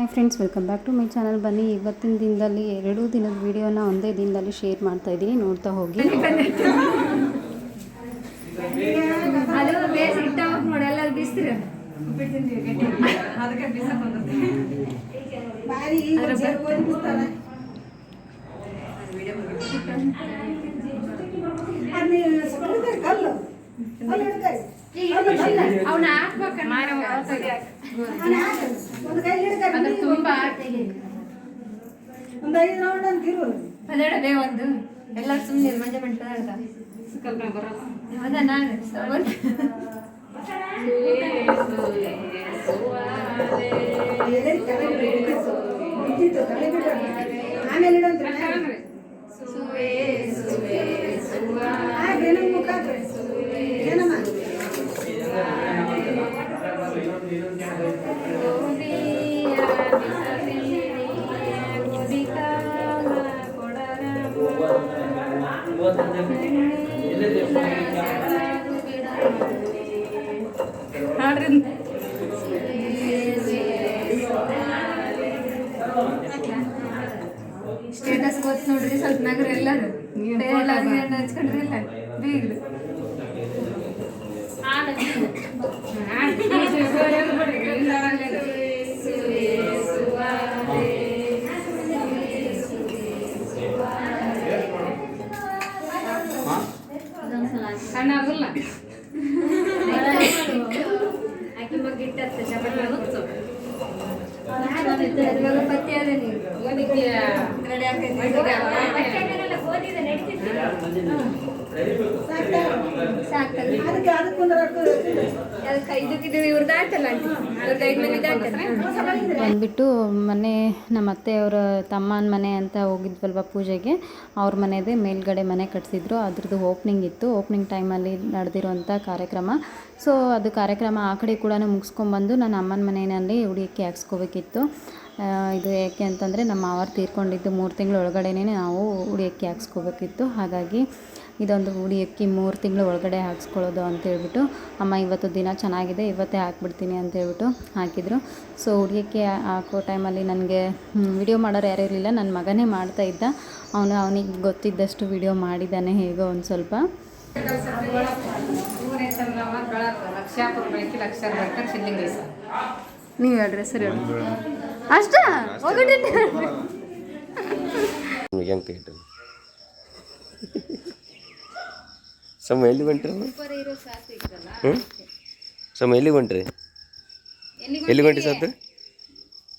Hi friends welcome back to my channel ಬನ್ನಿ ಇವತ್ತಿನ ದಿನದಲ್ಲಿ ಎರಡು ದಿನದ ವಿಡಿಯೋನ ಒಂದೇ ದಿನದಲ್ಲಿ ಶೇರ್ ಮಾಡ್ತಾ ಇದ್ದೀನಿ. ನೋಡ್ತಾ ಹೋಗಿ. ಅದು ಬೇಸ್ ಇಟ್ಟ ನೋಡಿ ಎಲ್ಲ ಬಿಸ್ತಿರ ಅದಕ್ಕೆ ಬಿಸಕ್ ಅವನ ಹಾಕ್ಬೇಕಣ್ಣ ಅದ್ರ ತುಂಬಾ ಒಂದು ಐದು ರೌಂಡ್ ಅಂತಿರು ಅದೇ ಒಂದು ಎಲ್ಲರೂ ಸುಮ್ಮನೆ ಮಂಜೆ ಮಂಟ ಅದ ನಾನು. ಆಮೇಲೆ ಸ್ಟೇಟಸ್ ಗೊತ್ತು ನೋಡ್ರಿ ಸ್ವಲ್ಪ ನಗರ ಎಲ್ಲರೂ. ಹಚ್ಕೊಂಡ್ರಿ ಎಲ್ಲ ಬೀಗ್ರು ಸಣ್ಣ ಆಗಲ್ಲ ಇವಾಗ ಪತ್ತೆ ಅದೇ ನೀವು ರೆಡಿ ಸಾಕಲ್ಲ ಅದಕ್ಕೆ ಅದಕ್ಕೊಂದು ರೊಕ್ಕ ಅದಕ್ಕೆ ಇದಕ್ಕೆ ಇದು ಇವ್ರದ್ದು ಆಯ್ತಲ್ಲ ಆಂಟಿ ಇವ್ರದ್ದು ಐದು ಆಯ್ತಲ್ಲ ಬಂದ್ಬಿಟ್ಟು ಮನೆ ನಮ್ಮ ಅತ್ತೆಯವರ ತಮ್ಮನ ಮನೆ ಅಂತ ಹೋಗಿದ್ವಲ್ವ ಪೂಜೆಗೆ. ಅವ್ರ ಮನೆದೇ ಮೇಲ್ಗಡೆ ಮನೆ ಕಟ್ಸಿದ್ರು. ಅದ್ರದ್ದು ಓಪನಿಂಗ್ ಇತ್ತು. ಓಪ್ನಿಂಗ್ ಟೈಮಲ್ಲಿ ನಡೆದಿರುವಂಥ ಕಾರ್ಯಕ್ರಮ. ಸೊ ಅದು ಕಾರ್ಯಕ್ರಮ ಆ ಕಡೆ ಕೂಡ ಮುಗಿಸ್ಕೊಂಬಂದು ನನ್ನ ಅಮ್ಮನ ಮನೆಯಲ್ಲಿ ಉಡಿಯಕ್ಕೆ ಹಾಕ್ಸ್ಕೋಬೇಕಿತ್ತು. ಇದು ಯಾಕೆ ಅಂತಂದರೆ ನಮ್ಮ ಮಾವರು ತೀರ್ಕೊಂಡಿದ್ದು ಮೂರು ತಿಂಗಳ ಒಳಗಡೆನೇ ನಾವು ಉಡಿಯಕ್ಕೆ ಹಾಕ್ಸ್ಕೋಬೇಕಿತ್ತು. ಹಾಗಾಗಿ ಇದೊಂದು ಉಡಿಯಕ್ಕಿ ಮೂರು ತಿಂಗಳು ಒಳಗಡೆ ಹಾಕ್ಸ್ಕೊಳ್ಳೋದು ಅಂತ ಹೇಳ್ಬಿಟ್ಟು ಅಮ್ಮ ಇವತ್ತು ದಿನ ಚೆನ್ನಾಗಿದೆ ಇವತ್ತೇ ಹಾಕ್ಬಿಡ್ತೀನಿ ಅಂತ ಹೇಳ್ಬಿಟ್ಟು ಹಾಕಿದರು. ಸೊ ಉಡಿಯಕ್ಕೆ ಹಾಕೋ ಟೈಮಲ್ಲಿ ನನಗೆ ವಿಡಿಯೋ ಮಾಡೋರು ಯಾರೂ ಇರಲಿಲ್ಲ. ನನ್ನ ಮಗನೇ ಮಾಡ್ತಾ ಇದ್ದ. ಅವನು ಅವನಿಗೆ ಗೊತ್ತಿದ್ದಷ್ಟು ವಿಡಿಯೋ ಮಾಡಿದ್ದಾನೆ ಹೇಗೋ ಒಂದು ಸ್ವಲ್ಪ. ನೀವು ಹೇಳ್ರಿ ಸರಿ ಅಷ್ಟೇ? ಹೆಂಗೆ ಸಮ ಎಲ್ಲಿ ಹೊಂಟ್ರಿ? ಹ್ಞೂ ಸಮ ಎಲ್ಲಿ ಹೊಂಟ್ರಿ? ಎಲ್ಲಿ ಹೊಂಟ್ರಿ ಸತ್ತು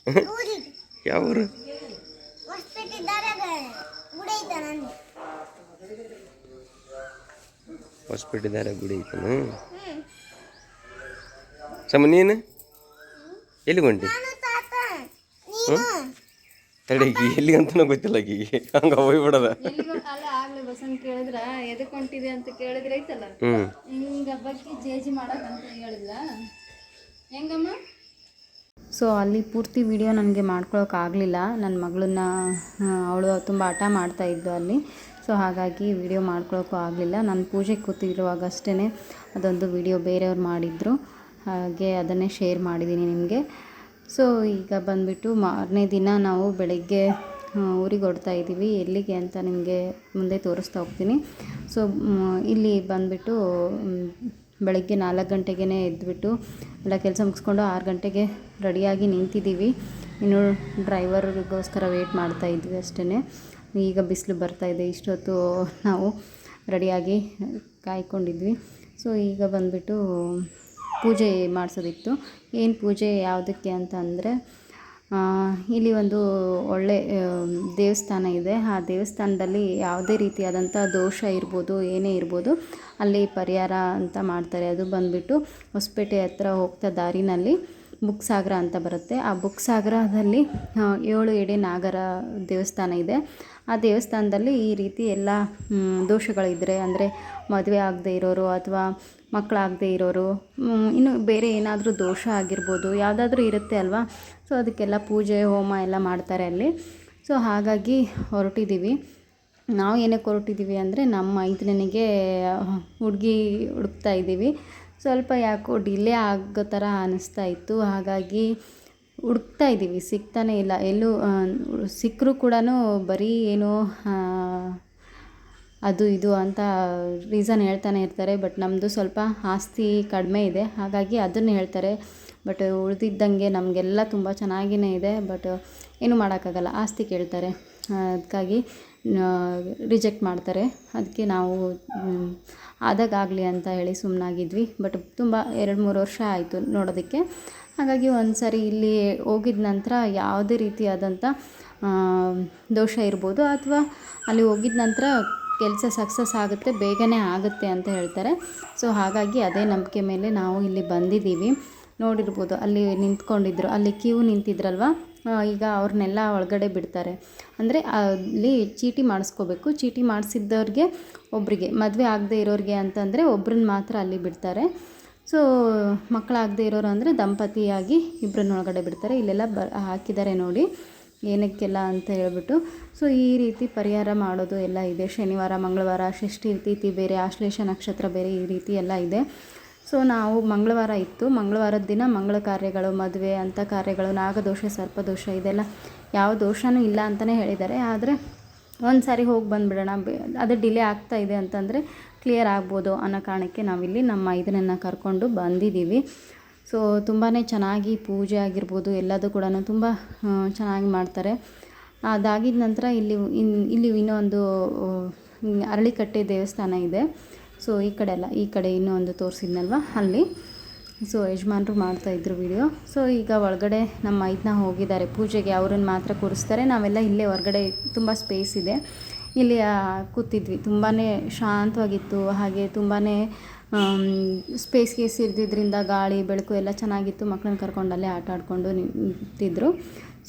ಯಾವ ಊರು? ಹೊಸಪೇಟೆದಾರ ಗುಡಿ ಐತನು ಸಮ ನೀನು? ಎಲ್ಲಿ ಹೊಂಟಿ ಹ್ಞೂ ತಡೆಗಿ ಎಲ್ಲಿ ಅಂತನೂ ಗೊತ್ತಿಲ್ಲ ಆಕಿಗೆ ಹಂಗೆ ಹೋಗ್ಬಿಡದ. ಅಲ್ಲ ಆಗ್ಲೇ ಬಸನ್ ಕೇಳಿದ್ರ ಎದಕ್ ಹೊಂಟಿದೆ ಅಂತ ಕೇಳಿದ್ರೆ ಐತಲ್ಲ? ಹ್ಞೂ ಹಿಂಗ ಬಗ್ಗೆ ಜೇಜಿ ಮಾಡಕ್ ಅಂತ ಹೇಳಿದ್ಲ? ಹೆಂಗಮ್ಮ? ಸೊ ಅಲ್ಲಿ ಪೂರ್ತಿ ವಿಡಿಯೋ ನನಗೆ ಮಾಡ್ಕೊಳೋಕ್ಕಾಗಲಿಲ್ಲ ನನ್ನ ಮಗಳನ್ನ ಅವಳು ತುಂಬ ಆಟ ಮಾಡ್ತಾ ಇದ್ದು ಅಲ್ಲಿ. ಸೊ ಹಾಗಾಗಿ ವಿಡಿಯೋ ಮಾಡ್ಕೊಳಕ್ಕೂ ಆಗಲಿಲ್ಲ. ನಾನು ಪೂಜೆಗೆ ಕೂತಿರುವಾಗ ಅಷ್ಟೇ ಅದೊಂದು ವಿಡಿಯೋ ಬೇರೆಯವ್ರು ಮಾಡಿದ್ರು. ಹಾಗೆ ಅದನ್ನೇ ಶೇರ್ ಮಾಡಿದ್ದೀನಿ ನಿಮಗೆ. ಸೊ, ಈಗ ಬಂದುಬಿಟ್ಟು ಮಾರನೇ ದಿನ ನಾವು ಬೆಳಗ್ಗೆ ಊರಿಗೆ ಹೊಡ್ತಾ ಇದ್ದೀವಿ. ಎಲ್ಲಿಗೆ ಅಂತ ನಿಮಗೆ ಮುಂದೆ ತೋರಿಸ್ತಾ ಹೋಗ್ತೀನಿ. ಸೊ ಇಲ್ಲಿ ಬಂದುಬಿಟ್ಟು ಬೆಳಗ್ಗೆ ನಾಲ್ಕು ಗಂಟೆಗೆ ಎದ್ದುಬಿಟ್ಟು ಎಲ್ಲ ಕೆಲಸ ಮುಗಿಸ್ಕೊಂಡು ಆರು ಗಂಟೆಗೆ ರೆಡಿಯಾಗಿ ನಿಂತಿದ್ದೀವಿ. ಇನ್ನು ಡ್ರೈವರ್ಗೋಸ್ಕರ ವೆಯ್ಟ್ ಮಾಡ್ತಾ ಇದ್ವಿ ಅಷ್ಟೇ ಈಗ ಬಿಸಿಲು ಬರ್ತಾ ಇದೆ. ಇಷ್ಟೊತ್ತು ನಾವು ರೆಡಿಯಾಗಿ ಕಾಯ್ಕೊಂಡಿದ್ವಿ. ಸೊ, ಈಗ ಬಂದುಬಿಟ್ಟು ಪೂಜೆ ಮಾಡಿಸೋದಿತ್ತು. ಏನು ಪೂಜೆ ಯಾವುದಕ್ಕೆ ಅಂತ ಅಂದರೆ ಇಲ್ಲಿ ಒಂದು ಒಳ್ಳೆ ದೇವಸ್ಥಾನ ಇದೆ. ಆ ದೇವಸ್ಥಾನದಲ್ಲಿ ಯಾವುದೇ ರೀತಿಯಾದಂಥ ದೋಷ ಇರ್ಬೋದು, ಏನೇ ಇರ್ಬೋದು, ಅಲ್ಲಿ ಪರಿಹಾರ ಅಂತ ಮಾಡ್ತಾರೆ. ಅದು ಬಂದುಬಿಟ್ಟು ಹೊಸಪೇಟೆ ಹತ್ರ ಹೋಗ್ತಾ ದಾರಿನಲ್ಲಿ. ಬುಕ್ ಸಾಗರ ಅಂತ ಬರುತ್ತೆ. ಆ ಬುಕ್ ಸಾಗರದಲ್ಲಿ ಏಳು ಎಡೆ ನಾಗರ ದೇವಸ್ಥಾನ ಇದೆ. ಆ ದೇವಸ್ಥಾನದಲ್ಲಿ ಈ ರೀತಿ ಎಲ್ಲ ದೋಷಗಳಿದ್ದರೆ ಅಂದರೆ ಮದುವೆ ಆಗದೆ ಇರೋರು ಅಥವಾ ಮಕ್ಕಳಾಗದೆ ಇರೋರು ಇನ್ನು ಬೇರೆ ಏನಾದರೂ ದೋಷ ಆಗಿರ್ಬೋದು, ಯಾವುದಾದ್ರೂ ಇರುತ್ತೆ ಅಲ್ವಾ? ಸೊ ಅದಕ್ಕೆಲ್ಲ ಪೂಜೆ, ಹೋಮ ಎಲ್ಲ ಮಾಡ್ತಾರೆ ಅಲ್ಲಿ. ಸೊ ಹಾಗಾಗಿ ಹೊರಟಿದ್ದೀವಿ ನಾವು ಏನಕ್ಕೆ ಹೊರಟಿದ್ದೀವಿ ಅಂದರೆ ನಮ್ಮ ಮೈದ್ರನಿಗೆ ಹುಡುಗಿ ಹುಡುಕ್ತಾ ಇದ್ದೀವಿ. ಸ್ವಲ್ಪ ಯಾಕೋ ಡಿಲೇ ಆಗೋ ಥರ ಅನ್ನಿಸ್ತಾ ಇತ್ತು. ಹಾಗಾಗಿ ಹುಡುಕ್ತಾ ಇದ್ದೀವಿ. ಸಿಗ್ತಾನೇ ಇಲ್ಲ. ಎಲ್ಲೂ ಸಿಕ್ಕರೂ ಕೂಡ ಬರೀ ಏನೋ ಅದು ಇದು ಅಂತ ರೀಸನ್ ಹೇಳ್ತಾನೆ ಇರ್ತಾರೆ. ಬಟ್ ನಮ್ಮದು ಸ್ವಲ್ಪ ಆಸ್ತಿ ಕಡಿಮೆ ಇದೆ. ಹಾಗಾಗಿ ಅದನ್ನು ಹೇಳ್ತಾರೆ. ಬಟ್ ಉಳಿದಿದ್ದಂಗೆ ನಮಗೆಲ್ಲ ತುಂಬ ಚೆನ್ನಾಗಿಯೇ ಇದೆ. ಬಟ್ ಏನು ಮಾಡೋಕ್ಕಾಗಲ್ಲ. ಆಸ್ತಿ ಕೇಳ್ತಾರೆ. ಅದಕ್ಕಾಗಿ ರಿಜೆಕ್ಟ್ ಮಾಡ್ತಾರೆ. ಅದಕ್ಕೆ ನಾವು ಆದಾಗಲಿ ಅಂತ ಹೇಳಿ ಸುಮ್ಮನಾಗಿದ್ವಿ ಬಟ್ ತುಂಬ ಎರಡು ಮೂರು ವರ್ಷ ಆಯಿತು ನೋಡೋದಕ್ಕೆ. ಹಾಗಾಗಿ ಒಂದು ಸಾರಿ ಇಲ್ಲಿ ಹೋಗಿದ ನಂತರ ಯಾವುದೇ ರೀತಿಯಾದಂಥ ದೋಷ ಇರ್ಬೋದು ಅಥವಾ ಅಲ್ಲಿ ಹೋಗಿದ ನಂತರ ಕೆಲಸ ಸಕ್ಸಸ್ ಆಗುತ್ತೆ, ಬೇಗನೆ ಆಗುತ್ತೆ ಅಂತ ಹೇಳ್ತಾರೆ. ಸೊ ಹಾಗಾಗಿ ಅದೇ ನಂಬಿಕೆ ಮೇಲೆ ನಾವು ಇಲ್ಲಿ ಬಂದಿದ್ದೀವಿ. ನೋಡಿರ್ಬೋದು ಅಲ್ಲಿ ನಿಂತ್ಕೊಂಡಿದ್ರು, ಅಲ್ಲಿ ಕ್ಯೂ ನಿಂತಿದ್ರಲ್ವ? ಈಗ ಅವ್ರನ್ನೆಲ್ಲ ಒಳಗಡೆ ಬಿಡ್ತಾರೆ. ಅಂದರೆ ಅಲ್ಲಿ ಚೀಟಿ ಮಾಡಿಸ್ಕೋಬೇಕು. ಚೀಟಿ ಮಾಡಿಸಿದ್ದವ್ರಿಗೆ ಒಬ್ಬರಿಗೆ ಮದುವೆ ಆಗದೆ ಇರೋರಿಗೆ ಅಂತಂದರೆ ಒಬ್ರನ್ನ ಮಾತ್ರ ಅಲ್ಲಿ ಬಿಡ್ತಾರೆ. ಸೊ ಮಕ್ಕಳಾಗದೇ ಇರೋರು ಅಂದರೆ ದಂಪತಿಯಾಗಿ ಇಬ್ಬರನ್ನ ಒಳಗಡೆ ಬಿಡ್ತಾರೆ. ಇಲ್ಲೆಲ್ಲ ಬ, ಹಾಕಿದ್ದಾರೆ ನೋಡಿ, ಏನಕ್ಕೆಲ್ಲ ಅಂತ ಹೇಳ್ಬಿಟ್ಟು. ಸೊ ಈ ರೀತಿ ಪರಿಹಾರ ಮಾಡೋದು ಎಲ್ಲ ಇದೆ. ಶನಿವಾರ, ಮಂಗಳವಾರ, ಷಷ್ಠಿ, ತಿಥಿ ಬೇರೆ, ಆಶ್ಲೇಷ ನಕ್ಷತ್ರ ಬೇರೆ ಈ ರೀತಿ ಎಲ್ಲ ಇದೆ. ಸೊ ನಾವು ಮಂಗಳವಾರ ಇತ್ತು. ಮಂಗಳವಾರದ ದಿನ ಮಂಗಳ ಕಾರ್ಯಗಳು, ಮದುವೆ ಅಂಥ ಕಾರ್ಯಗಳು, ನಾಗದೋಷ, ಸರ್ಪದೋಷ, ಇದೆಲ್ಲ ಯಾವ ದೋಷನೂ ಇಲ್ಲ ಅಂತಲೇ ಹೇಳಿದ್ದಾರೆ. ಆದರೆ ಒಂದು ಸಾರಿ ಹೋಗಿ ಬಂದುಬಿಡೋಣ. ಅದು ಡಿಲೇ ಆಗ್ತಾ ಇದೆ ಅಂತಂದರೆ ಕ್ಲಿಯರ್ ಆಗ್ಬೋದು ಅನ್ನೋ ಕಾರಣಕ್ಕೆ ನಾವಿಲ್ಲಿ ನಮ್ಮ ಇದನ್ನು ಕರ್ಕೊಂಡು ಬಂದಿದ್ದೀವಿ. ಸೊ ತುಂಬಾ ಚೆನ್ನಾಗಿ ಪೂಜೆ ಆಗಿರ್ಬೋದು, ಎಲ್ಲದೂ ಕೂಡ ತುಂಬ ಚೆನ್ನಾಗಿ ಮಾಡ್ತಾರೆ. ಅದಾಗಿದ ನಂತರ ಇಲ್ಲಿ ಇಲ್ಲಿ ಇನ್ನೊಂದು ಅರಳಿಕಟ್ಟೆ ದೇವಸ್ಥಾನ ಇದೆ. ಸೊ ಈ ಕಡೆ ಅಲ್ಲ, ಈ ಕಡೆ ಇನ್ನೂ ಒಂದು ತೋರಿಸಿದ್ನಲ್ವ? ಅಲ್ಲಿ. ಸೊ ಯಜಮಾನ್ರು ಮಾಡ್ತಾಯಿದ್ರು ವಿಡಿಯೋ ಸೊ ಈಗ ಒಳಗಡೆ ನಮ್ಮ ಮೈದನ ಹೋಗಿದ್ದಾರೆ. ಪೂಜೆಗೆ ಅವ್ರನ್ನ ಮಾತ್ರ ಕೂರಿಸ್ತಾರೆ. ನಾವೆಲ್ಲ ಇಲ್ಲೇ ಹೊರಗಡೆ ತುಂಬ ಸ್ಪೇಸ್ ಇದೆ. ಇಲ್ಲಿ ಕೂತಿದ್ವಿ. ತುಂಬಾ ಶಾಂತವಾಗಿತ್ತು. ಹಾಗೆ ತುಂಬಾ ಸ್ಪೇಸ್ ಗೀಸ್ ಇದ್ದಿದ್ದರಿಂದ ಗಾಳಿ, ಬೆಳಕು ಎಲ್ಲ ಚೆನ್ನಾಗಿತ್ತು. ಮಕ್ಕಳನ್ನ ಕರ್ಕೊಂಡು ಅಲ್ಲೇ ಆಟ ಆಡಿಕೊಂಡು ನಿಂತಿದ್ರು.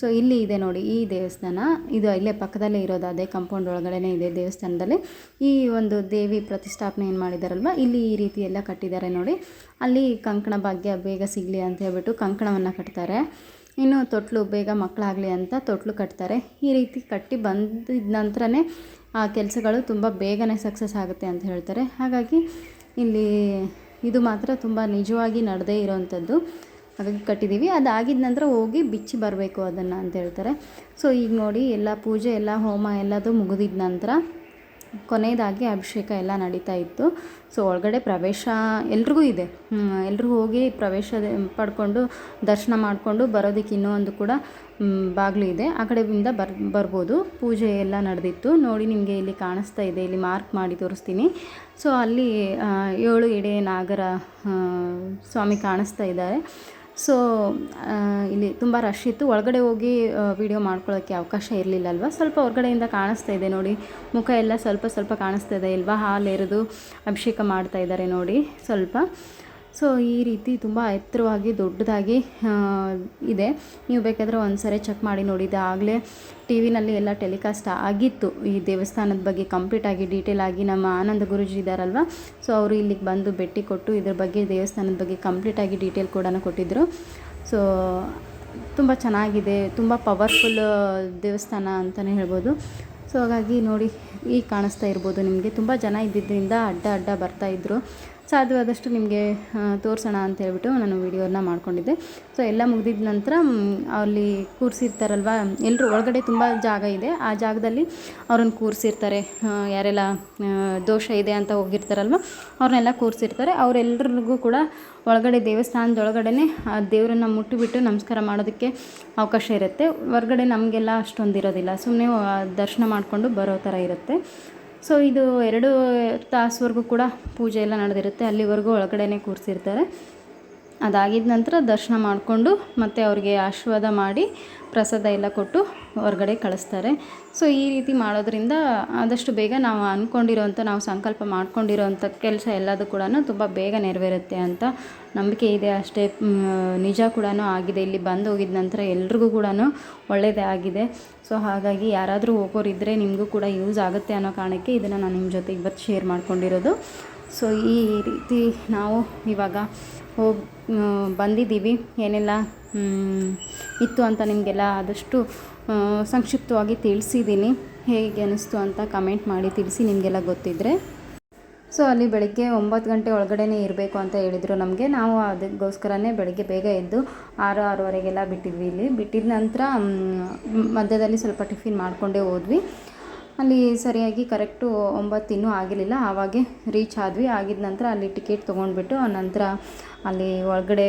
ಸೊ ಇಲ್ಲಿ ಇದೆ ನೋಡಿ, ಈ ದೇವಸ್ಥಾನ. ಇದು ಇಲ್ಲೇ ಪಕ್ಕದಲ್ಲೇ ಇರೋದು, ಅದೇ ಕಾಂಪೌಂಡ್ ಒಳಗಡೆನೇ ಇದೆ ದೇವಸ್ಥಾನದಲ್ಲಿ. ಈ ಒಂದು ದೇವಿ ಪ್ರತಿಷ್ಠಾಪನೆ ಏನು ಮಾಡಿದಾರಲ್ವ? ಇಲ್ಲಿ ಈ ರೀತಿ ಎಲ್ಲ ಕಟ್ಟಿದ್ದಾರೆ ನೋಡಿ. ಅಲ್ಲಿ ಕಂಕಣ ಭಾಗ್ಯ ಬೇಗ ಸಿಗಲಿ ಅಂತ ಹೇಳ್ಬಿಟ್ಟು ಕಂಕಣವನ್ನು ಕಟ್ತಾರೆ. ಇನ್ನು ತೊಟ್ಲು ಬೇಗ ಮಕ್ಕಳಾಗಲಿ ಅಂತ ತೊಟ್ಲು ಕಟ್ತಾರೆ. ಈ ರೀತಿ ಕಟ್ಟಿ ಬಂದಿದ ನಂತರನೇ ಆ ಕೆಲಸಗಳು ತುಂಬ ಬೇಗನೆ ಸಕ್ಸಸ್ ಆಗುತ್ತೆ ಅಂತ ಹೇಳ್ತಾರೆ. ಹಾಗಾಗಿ ಇಲ್ಲಿ ಇದು ಮಾತ್ರ ತುಂಬ ನಿಜವಾಗಿ ನಡೆದೇ ಇರೋವಂಥದ್ದು ಹಾಗಾಗಿ ಕಟ್ಟಿದ್ದೀವಿ. ಅದಾಗಿದ ನಂತರ ಹೋಗಿ ಬಿಚ್ಚಿ ಬರಬೇಕು ಅದನ್ನು ಅಂತ ಹೇಳ್ತಾರೆ. ಸೊ ಈಗ ನೋಡಿ, ಎಲ್ಲ ಪೂಜೆ, ಎಲ್ಲ ಹೋಮ ಎಲ್ಲದು ಮುಗಿದಿದ ನಂತರ ಕೊನೆಯದಾಗಿ ಅಭಿಷೇಕ ಎಲ್ಲ ನಡೀತಾ ಇತ್ತು. ಸೊ ಒಳಗಡೆ ಪ್ರವೇಶ ಎಲ್ರಿಗೂ ಇದೆ. ಎಲ್ಲರೂ ಹೋಗಿ ಪ್ರವೇಶ ಪಡ್ಕೊಂಡು, ದರ್ಶನ ಮಾಡಿಕೊಂಡು ಬರೋದಕ್ಕೆ ಇನ್ನೊಂದು ಕೂಡ ಬಾಗಿಲು ಇದೆ. ಆ ಕಡೆಯಿಂದ ಬರ್, ಬರ್ಬೋದು. ಪೂಜೆ ಎಲ್ಲ ನಡೆದಿತ್ತು. ನೋಡಿ ನಿಮಗೆ ಇಲ್ಲಿ ಕಾಣಿಸ್ತಾ ಇದೆ. ಇಲ್ಲಿ ಮಾರ್ಕ್ ಮಾಡಿ ತೋರಿಸ್ತೀನಿ. ಸೊ ಅಲ್ಲಿ ಏಳು ಎಡೆ ನಾಗರ ಸ್ವಾಮಿ ಕಾಣಿಸ್ತಾ ಇದ್ದಾರೆ. ಸೊ ಇಲ್ಲಿ ತುಂಬ ರಶ್ ಇತ್ತು. ಒಳಗಡೆ ಹೋಗಿ ವಿಡಿಯೋ ಮಾಡ್ಕೊಳ್ಳೋಕ್ಕೆ ಅವಕಾಶ ಇರಲಿಲ್ಲ ಅಲ್ವಾ ಸ್ವಲ್ಪ ಹೊರಗಡೆಯಿಂದ ಕಾಣಿಸ್ತಾ ಇದೆ ನೋಡಿ. ಮುಖ ಎಲ್ಲ ಸ್ವಲ್ಪ ಸ್ವಲ್ಪ ಕಾಣಿಸ್ತಾ ಇದೆ ಇಲ್ವಾ? ಹಾಲು ಎರೆದು ಅಭಿಷೇಕ ಮಾಡ್ತಾ ಇದ್ದಾರೆ ನೋಡಿ. ಸ್ವಲ್ಪ. ಸೊ ಈ ರೀತಿ ತುಂಬ ಎತ್ತರವಾಗಿ ದೊಡ್ಡದಾಗಿ ಇದೆ. ನೀವು ಬೇಕಾದರೆ ಒಂದು ಸರಿ ಚೆಕ್ ಮಾಡಿ ನೋಡಿದ್ದೆ ಆಗಲೇ ಟಿ ವಿನಲ್ಲಿ ಎಲ್ಲ ಟೆಲಿಕಾಸ್ಟ್ ಆಗಿತ್ತು. ಈ ದೇವಸ್ಥಾನದ ಬಗ್ಗೆ ಕಂಪ್ಲೀಟಾಗಿ ಡೀಟೇಲ್ ಆಗಿ ನಮ್ಮ ಆನಂದ ಗುರುಜಿ ಇದ್ದಾರಲ್ವ ಸೊ ಅವರು ಇಲ್ಲಿಗೆ ಬಂದು ಭೇಟಿ ಕೊಟ್ಟು ಇದ್ರ ಬಗ್ಗೆ, ದೇವಸ್ಥಾನದ ಬಗ್ಗೆ ಕಂಪ್ಲೀಟಾಗಿ ಡೀಟೇಲ್ ಕೂಡ ಕೊಟ್ಟಿದ್ದರು ಸೊ ತುಂಬ ಚೆನ್ನಾಗಿದೆ. ತುಂಬ ಪವರ್ಫುಲ್ ದೇವಸ್ಥಾನ ಅಂತಲೇ ಹೇಳ್ಬೋದು. ಸೊ ಹಾಗಾಗಿ ನೋಡಿ ಈಗ ಕಾಣಿಸ್ತಾ ಇರ್ಬೋದು ನಿಮಗೆ. ತುಂಬ ಜನ ಇದ್ದಿದ್ದರಿಂದ ಅಡ್ಡ ಅಡ್ಡ ಬರ್ತಾಯಿದ್ರು ಸಾಧ್ಯವಾದಷ್ಟು ನಿಮಗೆ ತೋರಿಸೋಣ ಅಂತ ಹೇಳ್ಬಿಟ್ಟು ನಾನು ವಿಡಿಯೋನ ಮಾಡ್ಕೊಂಡಿದ್ದೆ. ಸೊ ಎಲ್ಲ ಮುಗಿದಿದ ನಂತರ ಅಲ್ಲಿ ಕೂರಿಸಿರ್ತಾರಲ್ವ ಎಲ್ಲರೂ ಒಳಗಡೆ ತುಂಬ ಜಾಗ ಇದೆ. ಆ ಜಾಗದಲ್ಲಿ ಅವ್ರನ್ನ ಕೂರಿಸಿರ್ತಾರೆ. ಯಾರೆಲ್ಲ ದೋಷ ಇದೆ ಅಂತ ಹೋಗಿರ್ತಾರಲ್ವ, ಅವ್ರನ್ನೆಲ್ಲ ಕೂರಿಸಿರ್ತಾರೆ. ಅವರೆಲ್ಲರಿಗೂ ಕೂಡ ಒಳಗಡೆ ದೇವಸ್ಥಾನದ ಒಳಗಡೆನೆ ಆ, ದೇವರನ್ನ ಮುಟ್ಟಿಬಿಟ್ಟು ನಮಸ್ಕಾರ ಮಾಡೋದಕ್ಕೆ ಅವಕಾಶ ಇರುತ್ತೆ. ಹೊರಗಡೆ ನಮಗೆಲ್ಲ ಅಷ್ಟೊಂದು ಇರೋದಿಲ್ಲ ಸುಮ್ಮನೆ ದರ್ಶನ ಮಾಡಿಕೊಂಡು ಬರೋ ಥರ ಇರುತ್ತೆ. ಸೊ ಇದು ಎರಡು ತಾಸುವರೆಗೂ ಕೂಡ ಪೂಜೆ ಎಲ್ಲ ನಡೆದಿರುತ್ತೆ. ಅಲ್ಲಿವರೆಗೂ ಒಳಗಡೆನೆ ಕೂರಿಸಿರ್ತಾರೆ. ಅದಾಗಿದ ನಂತರ ದರ್ಶನ ಮಾಡಿಕೊಂಡು ಮತ್ತು ಅವ್ರಿಗೆ ಆಶೀರ್ವಾದ ಮಾಡಿ ಪ್ರಸಾದ ಎಲ್ಲ ಕೊಟ್ಟು ಹೊರಗಡೆ ಕಳಿಸ್ತಾರೆ. ಸೊ ಈ ರೀತಿ ಮಾಡೋದ್ರಿಂದ ಆದಷ್ಟು ಬೇಗ ನಾವು ಅಂದ್ಕೊಂಡಿರೋಂಥ ನಾವು ಸಂಕಲ್ಪ ಮಾಡ್ಕೊಂಡಿರೋಂಥ ಕೆಲಸ ಎಲ್ಲದೂ ಕೂಡ ತುಂಬ ಬೇಗ ನೆರವೇರುತ್ತೆ ಅಂತ ನಂಬಿಕೆ ಇದೆ ಅಷ್ಟೇ. ನಿಜ ಕೂಡ ಆಗಿದೆ. ಇಲ್ಲಿ ಬಂದು ಹೋಗಿದ ನಂತರ ಎಲ್ರಿಗೂ ಕೂಡ ಒಳ್ಳೆಯದೇ ಆಗಿದೆ. ಸೊ ಹಾಗಾಗಿ ಯಾರಾದರೂ ಹೋಗೋರಿದ್ದರೆ ನಿಮಗೂ ಕೂಡ ಯೂಸ್ ಆಗುತ್ತೆ ಅನ್ನೋ ಕಾರಣಕ್ಕೆ ಇದನ್ನು ನಾನು ನಿಮ್ಮ ಜೊತೆ ಇವತ್ತು ಶೇರ್ ಮಾಡ್ಕೊಂಡಿರೋದು. ಸೊ ಈ ರೀತಿ ನಾವು ಇವಾಗ ಹೋಗಿ ಬಂದಿದ್ದೀವಿ. ಏನೆಲ್ಲ ಇತ್ತು ಅಂತ ನಿಮಗೆಲ್ಲ ಆದಷ್ಟು ಸಂಕ್ಷಿಪ್ತವಾಗಿ ತಿಳಿಸಿದ್ದೀನಿ. ಹೇಗೆ ಅನ್ನಿಸ್ತು ಅಂತ ಕಮೆಂಟ್ ಮಾಡಿ ತಿಳಿಸಿ ನಿಮಗೆಲ್ಲ ಗೊತ್ತಿದ್ದರೆ ಸೊ ಅಲ್ಲಿ ಬೆಳಗ್ಗೆ ಒಂಬತ್ತು ಗಂಟೆ ಒಳಗಡೆನೇ ಇರಬೇಕು ಅಂತ ಹೇಳಿದರು ನಮಗೆ. ನಾವು ಅದಕ್ಕೋಸ್ಕರನೇ ಬೆಳಗ್ಗೆ ಬೇಗ ಎದ್ದು ಆರು, ಆರೂವರೆಗೆಲ್ಲ ಬಿಟ್ಟಿದ್ವಿ ಇಲ್ಲಿ. ಬಿಟ್ಟಿದ ನಂತರ ಮಧ್ಯದಲ್ಲಿ ಸ್ವಲ್ಪ ಟಿಫಿನ್ ಮಾಡಿಕೊಂಡೇ ಹೋದ್ವಿ. ಅಲ್ಲಿ ಸರಿಯಾಗಿ ಕರೆಕ್ಟು ಒಂಬತ್ತು ಇನ್ನೂ ಆಗಿರಲಿಲ್ಲ, ಆವಾಗೆ ರೀಚ್ ಆದ್ವಿ. ಆಗಿದ ನಂತರ ಅಲ್ಲಿ ಟಿಕೆಟ್ ತೊಗೊಂಡ್ಬಿಟ್ಟು, ನಂತರ ಅಲ್ಲಿ ಒಳಗಡೆ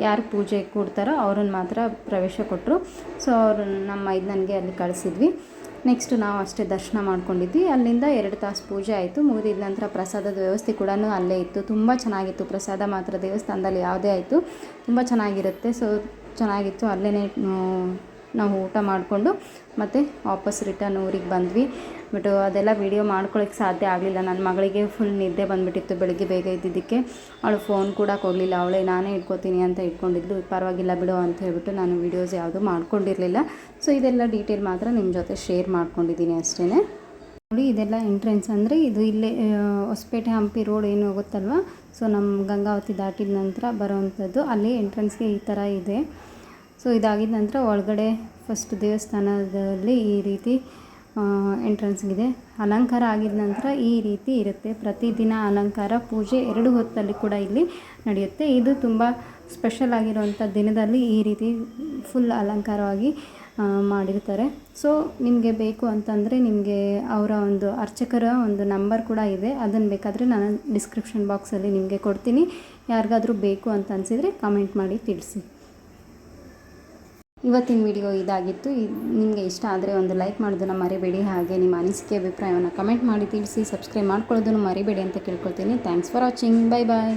ಯಾರು ಪೂಜೆ ಕೂಡ್ತಾರೋ ಅವ್ರನ್ನ ಮಾತ್ರ ಪ್ರವೇಶ ಕೊಟ್ಟರು ಸೊ ಅವರು ನಮ್ಮ ಇದು ನನಗೆ ಅಲ್ಲಿ ಕಳಿಸಿದ್ವಿ. ನೆಕ್ಸ್ಟ್ ನಾವು ಅಷ್ಟೇ ದರ್ಶನ ಮಾಡ್ಕೊಂಡಿದ್ವಿ. ಅಲ್ಲಿಂದ ಎರಡು ತಾಸು ಪೂಜೆ ಆಯಿತು. ಮುಗಿದ ನಂತರ ಪ್ರಸಾದದ ವ್ಯವಸ್ಥೆ ಕೂಡ ಅಲ್ಲೇ ಇತ್ತು. ತುಂಬ ಚೆನ್ನಾಗಿತ್ತು. ಪ್ರಸಾದ ಮಾತ್ರ ದೇವಸ್ಥಾನದಲ್ಲಿ ಯಾವುದೇ ಆಯಿತು. ತುಂಬ ಚೆನ್ನಾಗಿರುತ್ತೆ. ಸೊ ಚೆನ್ನಾಗಿತ್ತು. ಅಲ್ಲೇ ನಾವು ಊಟ ಮಾಡಿಕೊಂಡು ಮತ್ತು ವಾಪಸ್ ರಿಟರ್ನ್ ಊರಿಗೆ ಬಂದ್ವಿ. ಬಟ್ ಅದೆಲ್ಲ ವೀಡಿಯೋ ಮಾಡ್ಕೊಳಕ್ಕೆ ಸಾಧ್ಯ ಆಗಲಿಲ್ಲ. ನನ್ನ ಮಗಳಿಗೆ ಫುಲ್ ನಿದ್ದೆ ಬಂದುಬಿಟ್ಟಿತ್ತು ಬೆಳಿಗ್ಗೆ ಬೇಗ ಇದ್ದಿದ್ದಕ್ಕೆ ಅವಳು ಫೋನ್ ಕೂಡ ಕೊಡಲಿಲ್ಲ. ಅವಳೇ, ನಾನೇ ಇಟ್ಕೋತೀನಿ ಅಂತ ಇಟ್ಕೊಂಡಿದ್ಲು. ಪರವಾಗಿಲ್ಲ ಬಿಡು ಅಂತ ಹೇಳ್ಬಿಟ್ಟು ನಾನು ವೀಡಿಯೋಸ್ ಯಾವುದೂ ಮಾಡ್ಕೊಂಡಿರಲಿಲ್ಲ. ಸೊ ಇದೆಲ್ಲ ಡೀಟೇಲ್ ಮಾತ್ರ ನಿಮ್ಮ ಜೊತೆ ಶೇರ್ ಮಾಡ್ಕೊಂಡಿದ್ದೀನಿ ಅಷ್ಟೇ ನೋಡಿ, ಇದೆಲ್ಲ ಎಂಟ್ರೆನ್ಸ್ ಅಂದರೆ ಇದು ಇಲ್ಲೇ ಹೊಸಪೇಟೆ ಹಂಪಿ ರೋಡ್ ಏನು ಹೋಗುತ್ತಲ್ವ ಸೊ ನಮ್ಮ ಗಂಗಾವತಿ ದಾಟಿದ ನಂತರ ಬರೋವಂಥದ್ದು. ಅಲ್ಲಿ ಎಂಟ್ರೆನ್ಸ್ಗೆ ಈ ಥರ ಇದೆ. ಸೊ ಇದಾಗಿದ ನಂತರ ಒಳಗಡೆ ಫಸ್ಟ್ ದೇವಸ್ಥಾನದಲ್ಲಿ ಈ ರೀತಿ ಎಂಟ್ರೆನ್ಸ್ಗಿದೆ ಅಲಂಕಾರ ಆಗಿದ ನಂತರ ಈ ರೀತಿ ಇರುತ್ತೆ. ಪ್ರತಿದಿನ ಅಲಂಕಾರ ಪೂಜೆ ಎರಡು ಹೊತ್ತಲ್ಲಿ ಕೂಡ ಇಲ್ಲಿ ನಡೆಯುತ್ತೆ. ಇದು ತುಂಬ ಸ್ಪೆಷಲ್ ಆಗಿರುವಂಥ ದಿನದಲ್ಲಿ ಈ ರೀತಿ ಫುಲ್ ಅಲಂಕಾರವಾಗಿ ಮಾಡಿರ್ತಾರೆ. ಸೊ ನಿಮಗೆ ಬೇಕು ಅಂತಂದರೆ ನಿಮಗೆ ಅವರ ಒಂದು ಅರ್ಚಕರ ಒಂದು ನಂಬರ್ ಕೂಡ ಇದೆ. ಅದನ್ನು ಬೇಕಾದರೆ ನಾನು ಡಿಸ್ಕ್ರಿಪ್ಷನ್ ಬಾಕ್ಸಲ್ಲಿ ನಿಮಗೆ ಕೊಡ್ತೀನಿ. ಯಾರಿಗಾದರೂ ಬೇಕು ಅಂತ ಅನಿಸಿದರೆ ಕಮೆಂಟ್ ಮಾಡಿ ತಿಳಿಸಿ. ಇವತ್ತಿನ ವಿಡಿಯೋ ಇದಾಗಿತ್ತು. ನಿಮಗೆ ಇಷ್ಟ ಆದರೆ ಒಂದು ಲೈಕ್ ಮಾಡೋದನ್ನು ಮರಿಬೇಡಿ. ಹಾಗೆ ನಿಮ್ಮ ಅನಿಸಿಕೆ, ಅಭಿಪ್ರಾಯವನ್ನು ಕಮೆಂಟ್ ಮಾಡಿ ತಿಳಿಸಿ, ಸಬ್ಸ್ಕ್ರೈಬ್ ಮಾಡ್ಕೊಳ್ಳೋದನ್ನು ಮರಿಬೇಡಿ ಅಂತ ಕೇಳ್ಕೊಳ್ತೀನಿ. Thanks for watching bye bye